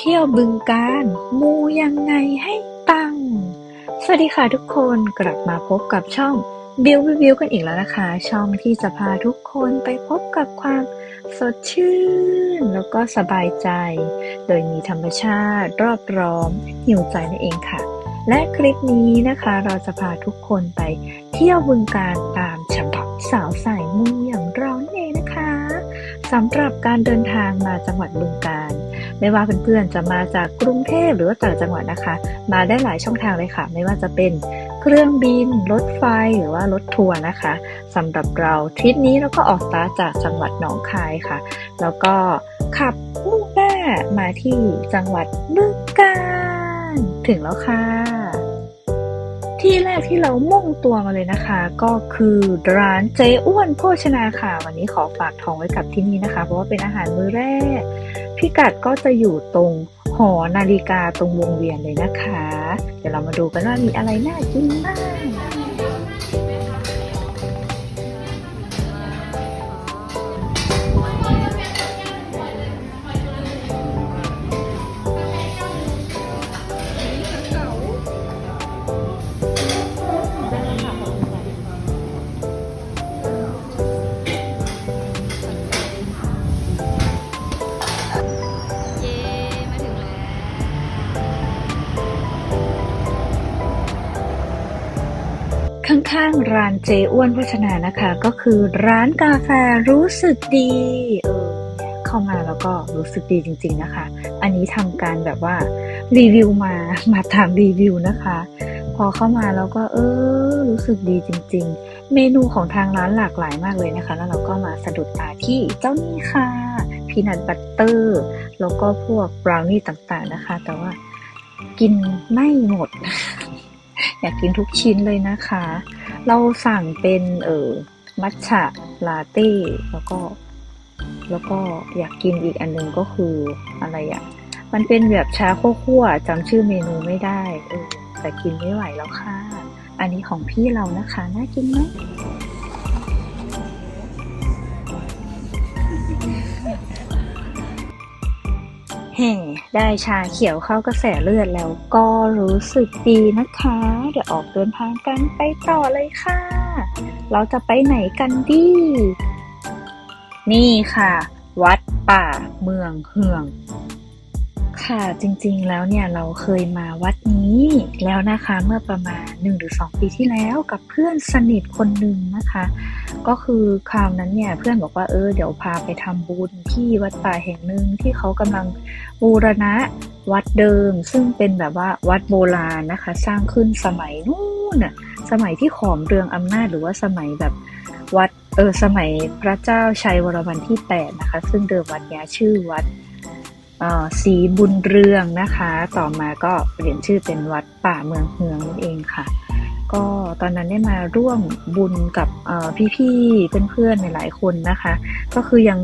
เที่ยวบึงกาฬมูยังไงให้ปัง สวัสดีค่ะทุกคนกลับมาพบกับช่องบิวบิวกันอีกแล้วนะคะ ช่องที่จะพาทุกคนไปพบกับความสดชื่น แล้วก็สบายใจ โดยมีธรรมชาติรอบร้อมหิวใจนั่นเองค่ะ และคลิปนี้นะคะเราจะพาทุกคนไปเที่ยวบึงการตามฉบับสาวสายมูอย่างเรานั่นเองนะคะสำหรับการเดินทางมาจังหวัดบึงการ ไม่ว่าเพื่อนๆจะมาจากกรุงเทพหรือว่าต่างจังหวัดนะคะ มาได้หลายช่องทางเลยค่ะ ไม่ว่าจะเป็นเครื่องบิน รถไฟหรือว่ารถทัวร์นะคะสำหรับเราทริปนี้เราก็ออกสตาร์จากจังหวัดหนองคายค่ะ แล้วก็ขับมุ่งหน้ามาที่จังหวัดบึงกาฬถึงแล้วค่ะ ที่แรกที่เรามุ่งตัวมาเลยนะคะ ก็คือร้านเจ๊อ้วนโภชนาค่ะ วันนี้ขอฝากทองไว้กับที่นี่นะคะ เพราะว่าเป็นอาหารมื้อแรก พิกัดก็จะอยู่ตรงหอนาฬิกาตรงวงเวียนเลยนะคะ เดี๋ยวเรามาดูกันว่ามีอะไรน่ากินบ้าง ข้างๆร้านเจอ้วนโภชนานะคะ ก็คือร้านกาแฟรู้สึกดีเออเข้ามาแล้วก็รู้สึกดีจริง ๆนะคะ อันนี้ทำการแบบว่ารีวิวมามาตามรีวิวนะคะ พอเข้ามาแล้วก็เออรู้สึกดีจริง ๆ เมนูของทางร้านหลากหลายมากเลยนะคะ แล้วเราก็มาสะดุดตาที่เจ้านี่ค่ะพีนัทบัตเตอร์แล้วก็พวกบราวนี่ต่างๆนะคะ แต่ว่ากินไม่หมด อยากกินทุกชิ้นเลยนะคะ เราสั่งเป็นเออมัทฉะลาเต้แล้วก็ แล้วก็อยากกินอีกอันหนึงก็คืออะไรอะ่ะมันเป็นแบบชาคั่วๆจำชื่อเมนูไม่ได้เออแต่กินไม่ไหวแล้วค่ะ อันนี้ของพี่เรานะคะ น่ากินไหม ฮ่ได้ชาเขียวเข้ากระแสเลือดแล้วก็รู้สึกดีนะคะ เดี๋ยวออกเดินทางกันไปต่อเลยค่ะ เราจะไปไหนกันดี นี่ค่ะ วัดป่าเมืองเฮือง ค่ะจริงๆแล้วเนี่ยเราเคยมาวัดนี้แล้วนะคะเมื่อประมาณ 1 หรือ 2 ปีที่แล้วกับเพื่อนสนิทคนหนึ่งนะคะ ก็คือคราวนั้นเนี่ยเพื่อนบอกว่าเออเดี๋ยวพาไปทำบุญที่วัดป่าแห่งหนึ่งที่เขากำลังบูรณะวัดเดิม ซึ่งเป็นแบบว่าวัดโบราณนะคะ สร้างขึ้นสมัยนู้นน่ะสมัยที่ขอมเรืองอำนาจหรือว่าสมัยแบบวัดเออสมัยพระเจ้าชัยวรมันที่8นะคะ ซึ่งเดิมวัดนี้ชื่อวัดเอ่อศรีบุญเรืองนะคะ ต่อมาก็เปลี่ยนชื่อเป็นวัดป่าเมืองเฮืองนั่นเองค่ะ ก็ตอนนั้นได้มาร่วมบุญกับเอ่อพี่ๆเพื่อนๆหลายๆคนนะคะ ก็คือยัง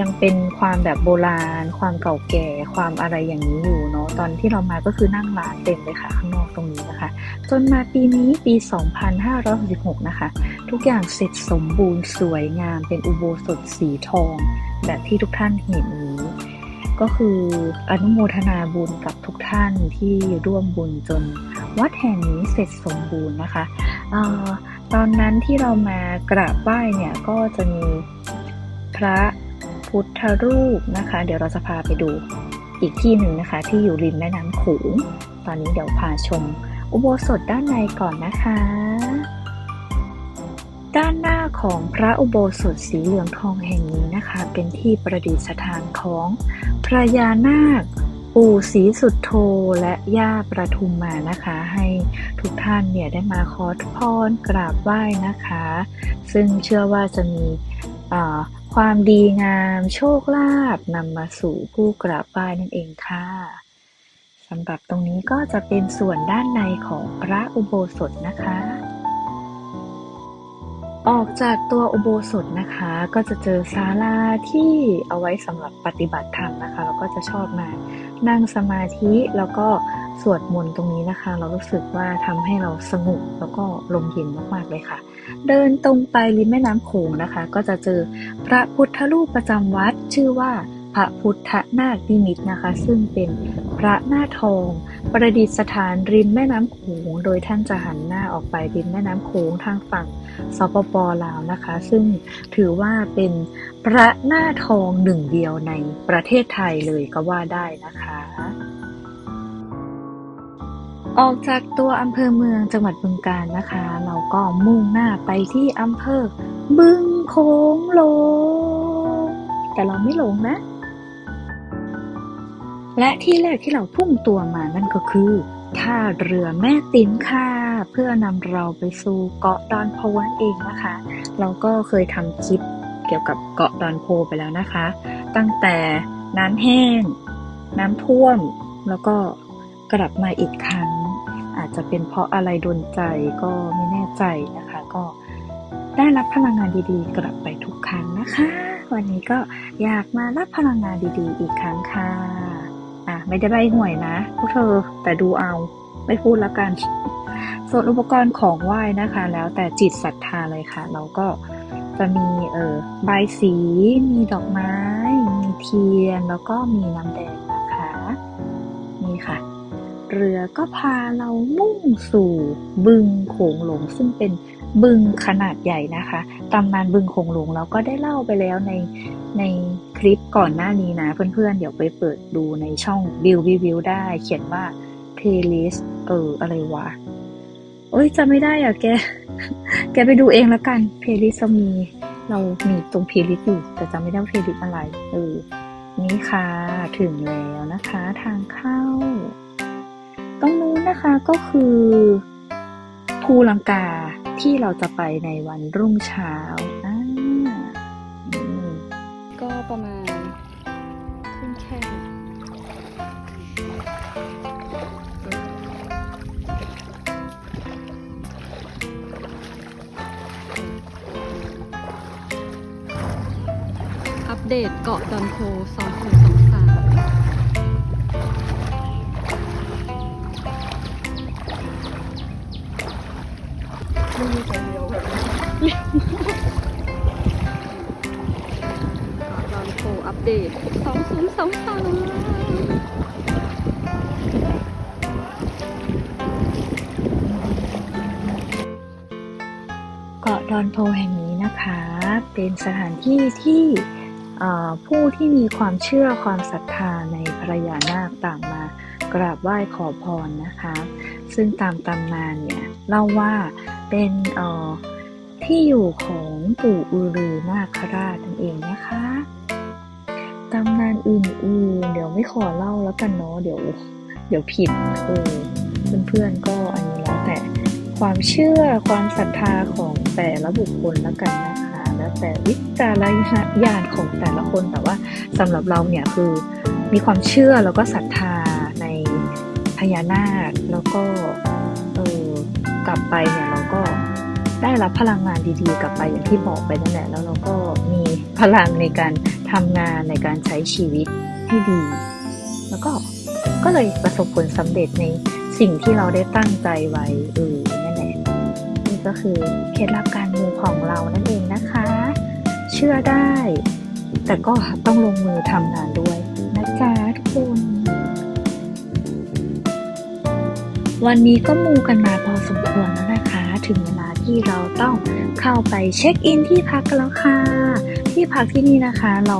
ยังเป็นความแบบโบราณ ความเก่าแก่ความอะไรอย่างนี้อยู่เนาะตอนที่เรามาก็คือนั่งร้านเต็มเลยค่ะข้างนอกตรงนี้นะคะ จนมาปีนี้ปี 2566 นะคะ ทุกอย่างเสร็จสมบูรณ์สวยงามเป็นอุโบสถสีทอง แบบที่ทุกท่านเห็นนี้ก็คืออนุโมทนาบุญกับทุกท่านที่ร่วมบุญจน วัดแห่งนี้เสร็จสมบูรณ์นะคะออตอนนั้นที่เรามากราบไหว้เนี่ยก็จะมีพระพุทธรูปนะคะ เดี๋ยวเราจะพาไปดูอีกที่หนึ่งนะคะ ที่อยู่ริมแม่น้ำโขงตอนนี้เดี๋ยวพาชม อุโบสถด้านในก่อนนะคะ ด้านหน้าของพระอุโบสถสีเหลืองทองแห่งนี้นะคะ เป็นที่ประดิษฐานของพระยานาค ปู่ศรีสุดโทและย่าประทุมมานะคะ ให้ทุกท่านเนี่ยได้มาขอพรกราบไหว้นะคะ ซึ่งเชื่อว่าจะมีความดีงามโชคลาภนำมาสู่ผู้กราบไหว้นั่นเองค่ะสำหรับตรงนี้ก็จะเป็นส่วนด้านในของพระอุโบสถนะคะ ออกจากตัวอุโบสถนะคะ ก็จะเจอศาลาที่เอาไว้สำหรับปฏิบัติธรรมนะคะ เราก็จะชอบมา นั่งสมาธิแล้วก็สวดมนต์ตรงนี้นะคะ เรารู้สึกว่าทำให้เราสงบแล้วก็ลมเย็นมากๆเลยค่ะ เดินตรงไปริมแม่น้ำโขงนะคะ ก็จะเจอพระพุทธรูปประจำวัดชื่อว่าพระพุทธนาคนิมิตนะคะ ซึ่งเป็นพระหน้าทอง ประดิษฐานริมแม่น้ำโขงโดยท่านจะหันหน้าออกไปริมแม่น้ำโขงทางฝั่งสปปลาวนะคะ ซึ่งถือว่าเป็นพระหน้าทองหนึ่งเดียวในประเทศไทยเลยก็ว่าได้นะคะ ออกจากตัวอำเภอเมืองจังหวัดบึงกาฬนะคะ เราก็มุ่งหน้าไปที่อำเภอบึงโขงหลงแต่เราไม่หลงนะ และที่แรกที่เราพุ่งตัวมานั่นก็คือท่าเรือแม่ตินค่ะ เพื่อนำเราไปสู่เกาะดอนโพนั่นเองนะคะ เราก็เคยทำคลิปเกี่ยวกับเกาะดอนโพไปแล้วนะคะ ตั้งแต่น้ำแห้ง น้ำท่วม แล้วก็กลับมาอีกครั้ง อาจจะเป็นเพราะอะไรโดนใจก็ไม่แน่ใจนะคะ ก็ได้รับพลังงานดีๆ กลับไปทุกครั้งนะคะ วันนี้ก็อยากมารับพลังงานดีๆ อีกครั้งค่ะ อะ ไม่ได้ใบหวยนะพวกเธอแต่ดูเอา ไม่พูดแล้วกัน ส่วนอุปกรณ์ของไหว้นะคะ แล้วแต่จิตศรัทธาเลยค่ะ เราก็จะมีเออใบสี มีดอกไม้ มีเทียน แล้วก็มีน้ำแดงนะคะ นี่ค่ะ เรือก็พาเรามุ่งสู่บึงโขงหลง ซึ่งเป็นบึงขนาดใหญ่นะคะตำนานบึงโขงหลงเราก็ได้เล่าไปแล้วในในคลิปก่อนหน้านี้นะเพื่อนๆ เดี๋ยวไปเปิดดูในช่องวิววิวได้ เขียนว่า playlist เอออะไรวะโอ้ยจำไม่ได้อะแก แกไปดูเองละกัน playlist มี เรามีตรง playlist อยู่แต่จำไม่ได้ว่า playlist อะไร เออ นี่ค่ะ ถึงแล้วนะคะ ทางเข้า ตรงนู้นนะคะก็คือภูลังกาที่เราจะไปในวันรุ่งเช้าอ่าก็ประมาณขึ้นแค่อัปเดตเกาะดอนโพ2023 2023เกาะดอนโพแห่งนี้นะคะ เป็นสถานที่ที่ผู้ที่มีความเชื่อความศรัทธาในพระยานาคต่างมากราบไหว้ขอพรนะคะ ซึ่งตามตำนานเนี่ยเล่าว่าเป็นที่อยู่ของปู่อือรือนาคราชนั่นเองนะคะ ตำนานอื่นๆ เดี๋ยวไม่ขอเล่าแล้วกันเนาะเดี๋ยวเดี๋ยวผิดเออเพื่อนๆก็อันนี้แล้วแต่ความเชื่อความศรัทธาของแต่ละบุคคลแล้วกันนะคะแล้วแต่วิจารณญาณของแต่ละคนแต่ว่าสำหรับเราเนี่ยคือมีความเชื่อแล้วก็ศรัทธาในพญานาคแล้วก็เออกลับไปเนี่ยเราก็ ได้รับพลังงานดีๆ กลับไปอย่างที่บอกไปนั่นแหละ แล้วเราก็มีพลังในการทำงานในการใช้ชีวิตให้ดี แล้วก็ก็เลยประสบผลสำเร็จในสิ่งที่เราได้ตั้งใจไว้เออนั่นแหละนี่ก็คือเคล็ดลับการมูของเรานั่นเองนะคะ เชื่อได้ แต่ก็ต้องลงมือทำงานด้วยนะจ๊ะทุกคนวันนี้ก็มูกันมาพอสมควรแล้ว ที่เราต้องเข้าไปเช็คอินที่พักกันแล้วค่ะ ที่พักที่นี่นะคะเรา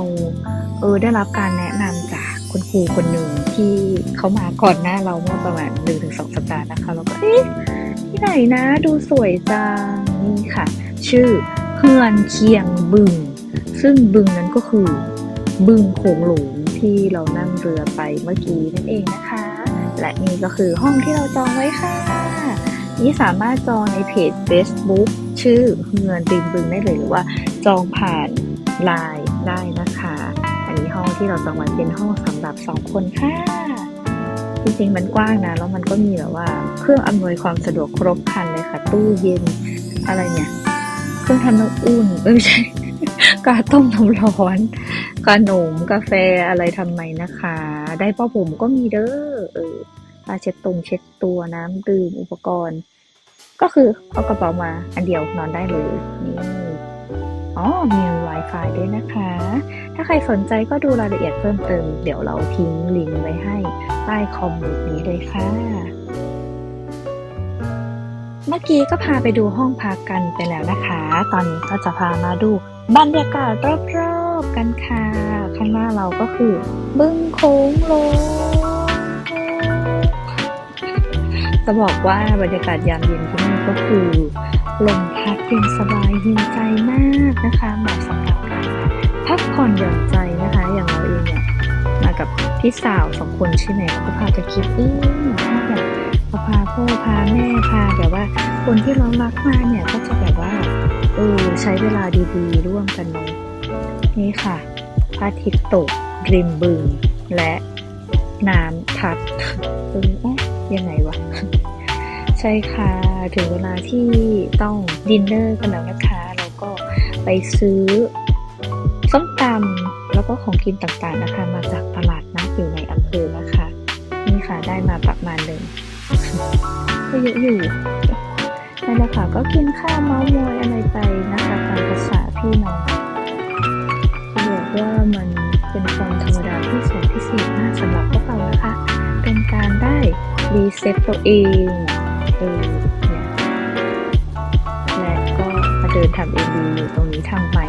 เออได้รับการแนะนำจากคุณครูคนหนึ่งที่เขามาก่อนหน้าเราเมื่อประมาณหนึ่งถึงสองสัปดาห์นะคะเราก็เอ๊ะที่ไหนนะดูสวยจังนี่ค่ะ ชื่อเฮือนเคียงบึง ซึ่งบึงนั้นก็คือบึงโขงหลงที่เรานั่งเรือไปเมื่อกี้นั่นเองนะคะ และนี่ก็คือห้องที่เราจองไว้ค่ะ นี่สามารถจองในเพจ Facebook ชื่อเฮือนริมบึงได้เลยหรือว่าจองผ่านไลน์ได้นะคะ อันนี้ห้องที่เราจองไว้เป็นห้องสำหรับสองคนค่ะ จริงๆมันกว้างนะแล้วมันก็มีแบบว่าเครื่องอำนวยความสะดวกครบครันเลยค่ะ ตู้เย็นอะไรเนี่ยเครื่องทำน้ำอุ่นเอ้ยไม่ใช่กาต้มน้ำร้อนขนมกาแฟอะไรทำไมนะคะ ได้ป้าผมก็มีเด้อ ผ้าเช็ดตรงเช็ดตัวน้ำดื่มอุปกรณ์ ก็คือเอากระเป๋ามาอันเดียวนอนได้เลยนี่อ๋อมี Wi-Fi ด้วยนะคะ ถ้าใครสนใจก็ดูรายละเอียดเพิ่มเติม เดี๋ยวเราทิ้งลิงก์ไว้ให้ใต้คอมเมนต์นี้เลยค่ะ เมื่อกี้ก็พาไปดูห้องพักกันไปแล้วนะคะ ตอนนี้ก็จะพามาดูบรรยากาศรอบๆกันค่ะ ข้างหน้าเราก็คือบึ้งโค้งโลง จะบอกว่าบรรยากาศยามเย็นที่นี่ก็คือลมพัดเย็นสบายหินใจมากนะคะเหมาะสำหรับการพักผ่อนหย่อนใจนะคะ อย่างเราเองเนี่ยมากับพี่สาวสองคนใช่ไหมก็พาจะคิดเออถ้าแบบพาพ่อพาแม่พาแบบว่า คนที่เรารักมาเนี่ยก็จะแบบว่าเออใช้เวลาดีๆ ร่วมกันเนาะนี่ค่ะพระอาทิตย์ตกริมบึงและน้ำพัดเออเอ๊ะ ยังไงวะ ใช่ค่ะ ถึงเวลาที่ต้องดินเนอร์กันแล้วนะคะ เราก็ไปซื้อส้มตำแล้วก็ของกินต่างๆนะคะ มาจากตลาดนัดอยู่ในอำเภอนะคะ นี่ค่ะได้มาประมาณหนึ่งก็เยอะอยู่นั่นแหละค่ะก็กินข้าวเมาส์มอยอะไรไปนะคะตามภาษาพี่น้องบอกว่ามันเป็นความธรรมดาที่แสนพิเศษ รีเซ็ตตัวเองเออเนี่ยและก็มาเดินทำเอ็มวีอยู่ตรงนี้ทำไม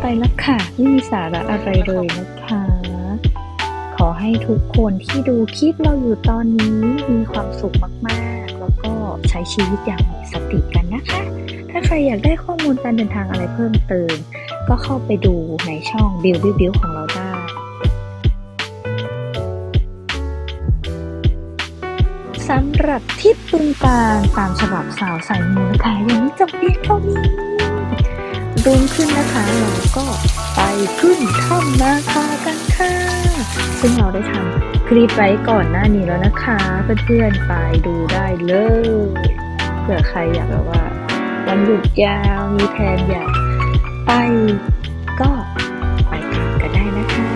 ไปแล้วค่ะไม่มีสาระอะไรเลยนะคะ ขอให้ทุกคนที่ดูคลิปเราอยู่ตอนนี้มีความสุขมากๆ แล้วก็ใช้ชีวิตอย่างมีสติกันนะคะ ถ้าใครอยากได้ข้อมูลการเดินทางอะไรเพิ่มเติม ก็เข้าไปดูในช่องบิวบิวบิวของเรา สำหรับทิปปึงการตามฉบับสาวสายมูนะคะยังไม่จบเพียงเท่านี้รุ่งขึ้นนะคะเราก็ไปขึ้นถ้ำนาคากันค่ะ ซึ่งเราได้ทำคลิปไว้ก่อนหน้านี้แล้วนะคะ เพื่อนๆไปดูได้เลยเผื่อใครอยากแบบว่าวันหยุดยาวมีแผนอยากไปก็ไปกันกันได้นะคะ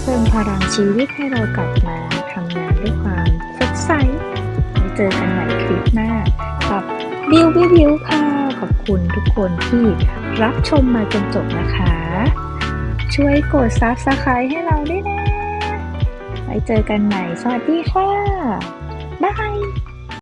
เพิ่มพลังชีวิตให้เรากลับมาทำงานด้วย อกันใหม่คลิปหน้ากับบิววิวิวค่ะ ขอบคุณทุกคนที่รับชมมาจนจบนะคะ ช่วยกดซับสไครต์ให้เราด้วยนะไว้เจอกันใหม่ สวัสดีค่ะบ๊าย